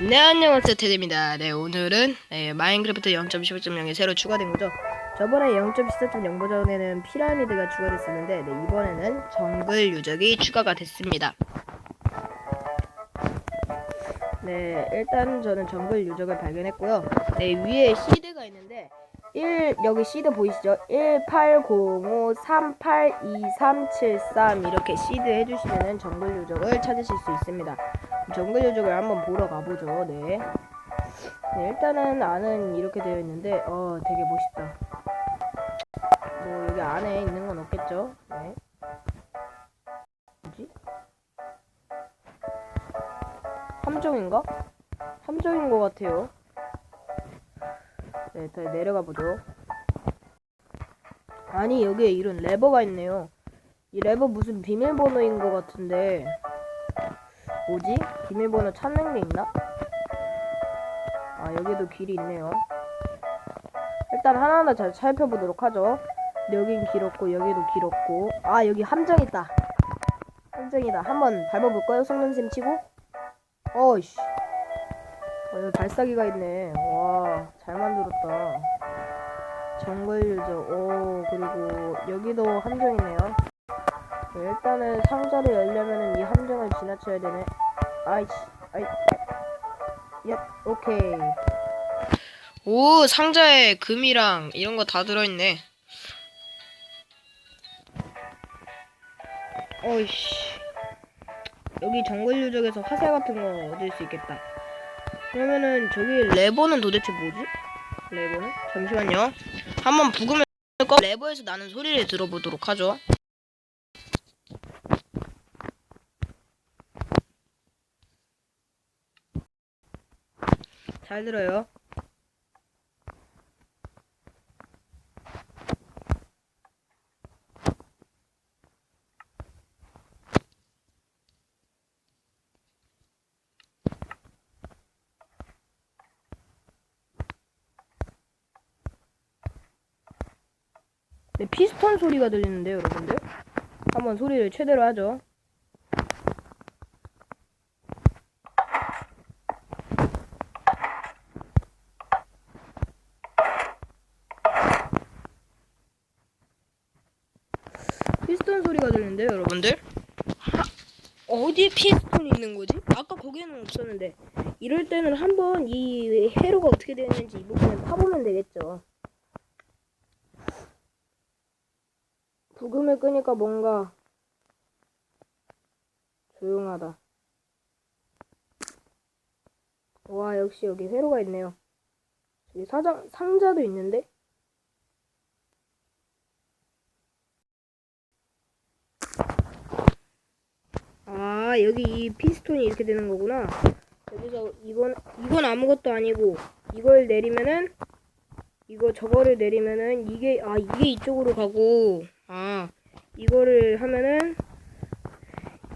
네 안녕하세요 테드입니다. 네 오늘은 네, 마인크래프트 0.15.0이 새로 추가된 거죠 저번에 0.14.0 버전에는 피라미드가 추가됐었는데 네, 이번에는 정글 유적이 추가가 됐습니다. 네 일단 저는 정글 유적을 발견했고요. 네 위에 시드가 있는데 1 여기 시드 보이시죠? 1805382373 이렇게 시드 해주시면은 정글 유적을 찾으실 수 있습니다 정글 유적을 한번 보러 가보죠. 네. 네, 일단은 안은 이렇게 되어 있는데, 어, 되게 멋있다. 뭐, 여기 안에 있는 건 없겠죠? 네. 뭐지? 함정인가? 함정인 것 같아요. 네, 더 내려가 보죠. 아니, 여기에 이런 레버가 있네요. 이 레버 무슨 비밀번호인 것 같은데, 뭐지? 비밀번호 찾는 게 있나? 아 여기도 길이 있네요. 일단 하나하나 잘 살펴보도록 하죠. 여긴 길었고 여기도 길었고. 아 여기 함정 있다. 함정이다. 한번 밟아볼까요? 속눈샘 치고? 어이씨. 어, 여기 발사기가 있네. 와 잘 만들었다. 정글 유저 오 그리고 여기도 함정이네요. 네, 일단은 상자를 열려면은 이 함정을 지나쳐야 되네. 아이씨, 아이, 야, 오케이. 오, 상자에 금이랑 이런 거 다 들어있네. 어이씨. 여기 정글 유적에서 화살 같은 거 얻을 수 있겠다. 그러면은 저기 레버는 도대체 뭐지? 레버는? 잠시만요. 한번 부금을 꺼 레버에서 나는 소리를 들어보도록 하죠. 잘 들어요. 네, 피스톤 소리가 들리는데요, 여러분들. 한번 소리를 최대로 하죠. 피스톤 소리가 들리는데요, 여러분들? 하, 어디에 피스톤이 있는 거지? 아까 거기에는 없었는데 이럴 때는 한번 이 회로가 어떻게 되었는지 이 부분을 파보면 되겠죠. 부금을 끄니까 뭔가 조용하다. 와 역시 여기 회로가 있네요. 여기 사장 상자도 있는데 아 여기 이 피스톤이 이렇게 되는 거구나. 여기서 이건 이건 아무것도 아니고 이걸 내리면은 이거 저거를 내리면은 이게 아 이게 이쪽으로 가고 아 이거를 하면은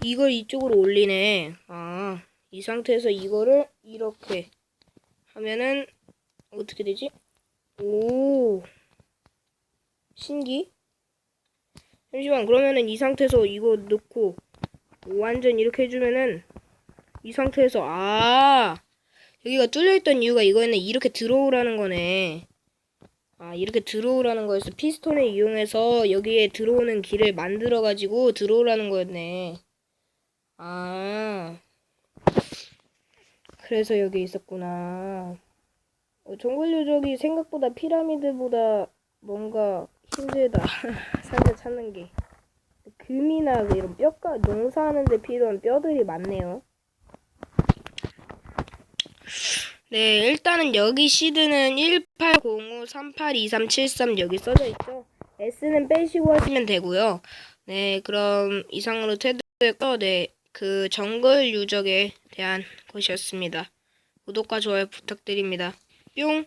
이걸 이쪽으로 올리네. 아 이 상태에서 이거를 이렇게 하면은 어떻게 되지? 오 신기? 잠시만 그러면은 이 상태에서 이거 넣고 완전 이렇게 해주면은 이 상태에서 아 여기가 뚫려있던 이유가 이거는 이렇게 들어오라는 거네. 아 이렇게 들어오라는 거였어. 피스톤을 이용해서 여기에 들어오는 길을 만들어 가지고 들어오라는 거였네. 아 그래서 여기 있었구나. 어, 정글 요적이 생각보다 피라미드보다 뭔가 힘들다. 상자 찾는 게 금이나 그 이런 뼈가 농사하는데 필요한 뼈들이 많네요. 네, 일단은 여기 시드는 1805382373 여기 써져 있죠. S는 빼시고 하시면 되고요. 네, 그럼 이상으로 테드였고, 네, 그 정글 유적에 대한 것이었습니다. 구독과 좋아요 부탁드립니다. 뿅!